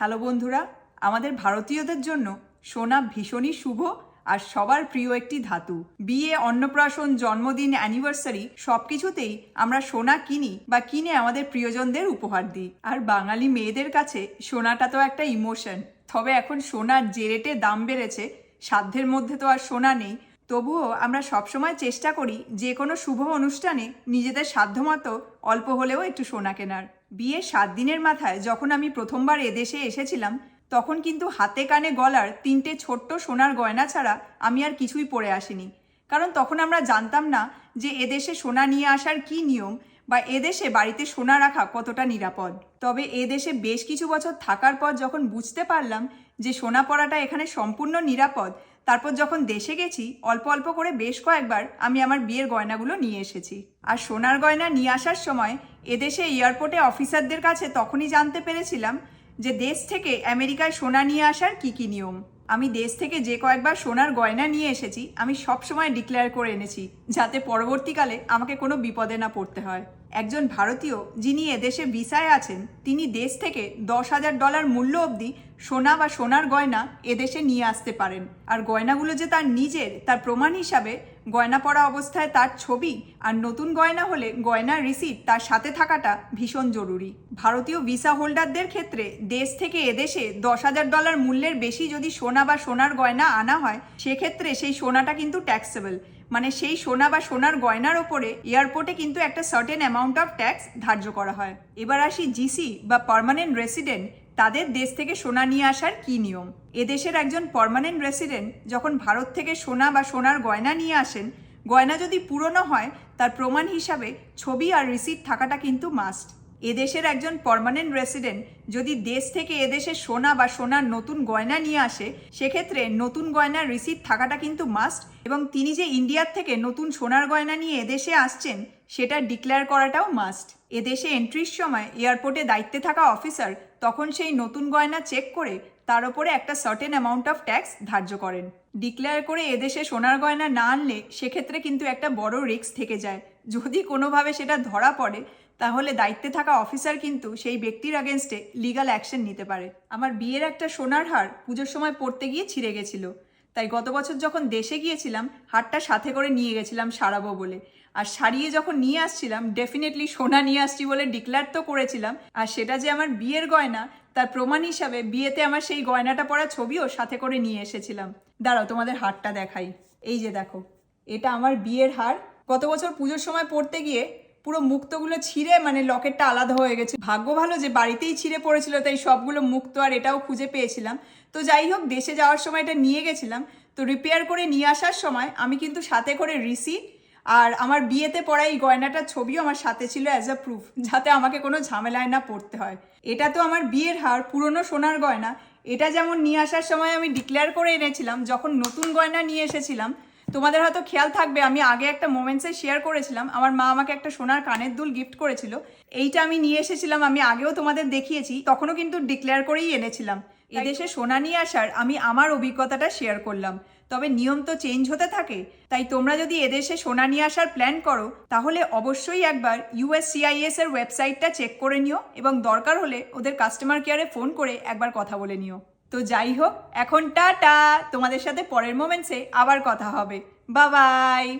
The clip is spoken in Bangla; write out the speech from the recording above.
হ্যালো বন্ধুরা, আমাদের ভারতীয়দের জন্য সোনা ভীষণই শুভ আর সবার প্রিয় একটি ধাতু। বিয়ে, অন্নপ্রাশন, জন্মদিন অ্যানিভার্সারি সব কিছুতেই আমরা সোনা কিনি বা কিনে আমাদের প্রিয়জনদের উপহার দিই। আর বাঙালি মেয়েদের কাছে সোনাটা তো একটা ইমোশন। তবে এখন সোনার যে রেটে দাম বেড়েছে, সাধ্যের মধ্যে তো আর সোনা নেই। তবুও আমরা সবসময় চেষ্টা করি যে কোনো শুভ অনুষ্ঠানে নিজেদের সাধ্যমতো অল্প হলেও একটু সোনা কেনার। বিয়ের সাত দিনের মাথায় যখন আমি প্রথমবার এদেশে এসেছিলাম, তখন কিন্তু হাতে কানে গলার তিনটে ছোট্ট সোনার গয়না ছাড়া আমি আর কিছুই পরে আসিনি। কারণ তখন আমরা জানতাম না যে এদেশে সোনা নিয়ে আসার কি নিয়ম বা এদেশে বাড়িতে সোনা রাখা কতটা নিরাপদ। তবে এদেশে বেশ কিছু বছর থাকার পর যখন বুঝতে পারলাম যে সোনা পড়াটা এখানে সম্পূর্ণ নিরাপদ তারপর যখন দেশে গেছি, অল্প অল্প করে বেশ কয়েকবার আমি আমার বিয়ের গয়নাগুলো নিয়ে এসেছি। আর সোনার গয়না নিয়ে আসার সময় এদেশে এয়ারপোর্টে অফিসারদের কাছে তখনই জানতে পেরেছিলাম যে দেশ থেকে আমেরিকায় সোনা নিয়ে আসার কি কি নিয়ম। আমি দেশ থেকে যে কয়েকবার সোনার গয়না নিয়ে এসেছি, আমি সব সময় ডিক্লেয়ার করে এনেছি, যাতে পরবর্তীকালে আমাকে কোনো বিপদে না পড়তে হয়। একজন ভারতীয় যিনি এদেশে ভিসায় আছেন, তিনি দেশ থেকে দশ হাজার ডলার মূল্য অবধি সোনা বা সোনার গয়না এদেশে নিয়ে আসতে পারেন। আর গয়নাগুলো যে তার নিজের, তার প্রমাণ হিসাবে গয়না পরা অবস্থায় তার ছবি আর নতুন গয়না হলে গয়নার রিসিট তার সাথে থাকাটা ভীষণ জরুরি। ভারতীয় ভিসা হোল্ডারদের ক্ষেত্রে দেশ থেকে এদেশে দশ হাজার ডলার মূল্যের বেশি যদি সোনা বা সোনার গয়না আনা হয়, সেক্ষেত্রে সেই সোনাটা কিন্তু ট্যাক্সেবল মানে সেই সোনা বা সোনার গয়নার ওপরে এয়ারপোর্টে কিন্তু একটা সার্টেন অ্যামাউন্ট অফ ট্যাক্স ধার্য করা হয়। এবার আসি জিসি বা পার্মানেন্ট রেসিডেন্ট তাদের দেশ থেকে সোনা নিয়ে আসার কি নিয়ম? এদেশের একজন পারমানেন্ট রেসিডেন্ট যখন ভারত থেকে সোনা বা সোনার গয়না নিয়ে আসেন, গয়না যদি পুরনো হয়, তার প্রমাণ হিসাবে ছবি আর রিসিট থাকাটা কিন্তু মাস্ট এদেশের একজন পার্মানেন্ট রেসিডেন্ট যদি দেশ থেকে এদেশে সোনা বা সোনার নতুন গয়না নিয়ে আসে, সেক্ষেত্রে নতুন গয়নার রিসিট থাকাটা কিন্তু মাস্ট এবং তিনি যে ইন্ডিয়ার থেকে নতুন সোনার গয়না নিয়ে এদেশে আসছেন, সেটা ডিক্লেয়ার করাটাও মাস্ট এদেশে এন্ট্রির সময় এয়ারপোর্টে দায়িত্বে থাকা অফিসার তখন সেই নতুন গয়না চেক করে তার উপরে একটা সার্টেন অ্যামাউন্ট অফ ট্যাক্স ধার্য করেন। ডিক্লেয়ার করে এদেশে সোনার গয়না না আনলে, সেক্ষেত্রে কিন্তু একটা বড় রিস্ক থেকে যায়। যদি কোনোভাবে সেটা ধরা পড়ে তাহলে দায়িত্বে থাকা অফিসার কিন্তু সেই ব্যক্তির আগেনস্টে লিগাল অ্যাকশন নিতে পারে। আমার বিয়ের একটা সোনার হার পুজোর সময় পড়তে গিয়ে ছিঁড়ে গেছিল। তাই গত বছর যখন দেশে গিয়েছিলাম, হারটা সাথে করে নিয়ে গেছিলাম সারাবো বলে। আর সারিয়ে যখন নিয়ে আসছিলাম ডেফিনেটলি সোনা নিয়ে আসছি বলে ডিক্লেয়ার তো করেছিলাম। আর সেটা যে আমার বিয়ের গয়না, তার প্রমাণ হিসাবে বিয়েতে আমার সেই গয়নাটা পরা ছবিও সাথে করে নিয়ে এসেছিলাম। দাঁড়াও, তোমাদের হারটা দেখাই। এই যে দেখো, এটা আমার বিয়ের হার। গত বছর পুজোর সময় পড়তে গিয়ে পুরো মুক্তগুলো ছিঁড়ে মানে লকেটটা আলাদা হয়ে গেছে। ভাগ্য ভালো যে বাড়িতেই ছিঁড়ে পড়েছিল, তাই সবগুলো মুক্ত আর এটাও খুঁজে পেয়েছিলাম। তো যাই হোক, দেশে যাওয়ার সময় এটা নিয়ে গেছিলাম। তো রিপেয়ার করে নিয়ে আসার সময় আমি কিন্তু সাথে করে রিসিট আর আমার বিয়েতে পড়া এই গয়নাটার ছবিও আমার সাথে ছিল অ্যাজ আ প্রুফ যাতে আমাকে কোনো ঝামেলায় না পড়তে হয়। এটা তো আমার বিয়ের হার, পুরনো সোনার গয়না। এটা যেমন নিয়ে আসার সময় আমি ডিক্লেয়ার করে এনেছিলাম, যখন নতুন গয়না নিয়ে এসেছিলাম তোমাদের হয়তো খেয়াল থাকবে আমি আগে একটা মোমেন্টসে শেয়ার করেছিলাম। আমার মা আমাকে একটা সোনার কানের দুল গিফট করেছিল। এইটা আমি নিয়ে এসেছিলাম আমি আগেও তোমাদের দেখিয়েছি তখনও কিন্তু ডিক্লেয়ার করেই এনেছিলাম। এদেশে সোনা নিয়ে আসার আমি আমার অভিজ্ঞতাটা শেয়ার করলাম। তবে নিয়ম তো চেঞ্জ হতে থাকে তাই তোমরা যদি এদেশে সোনা নিয়ে আসার প্ল্যান করো তাহলে অবশ্যই একবার ইউএসসিআইএস এর ওয়েবসাইটটা চেক করে নিও এবং দরকার হলে ওদের কাস্টমার কেয়ারে ফোন করে একবার কথা বলে নিও। তো যাই হোক এখন টাটা। তোমাদের সাথে পরের মোমেন্টসে আবার কথা হবে। বাবাই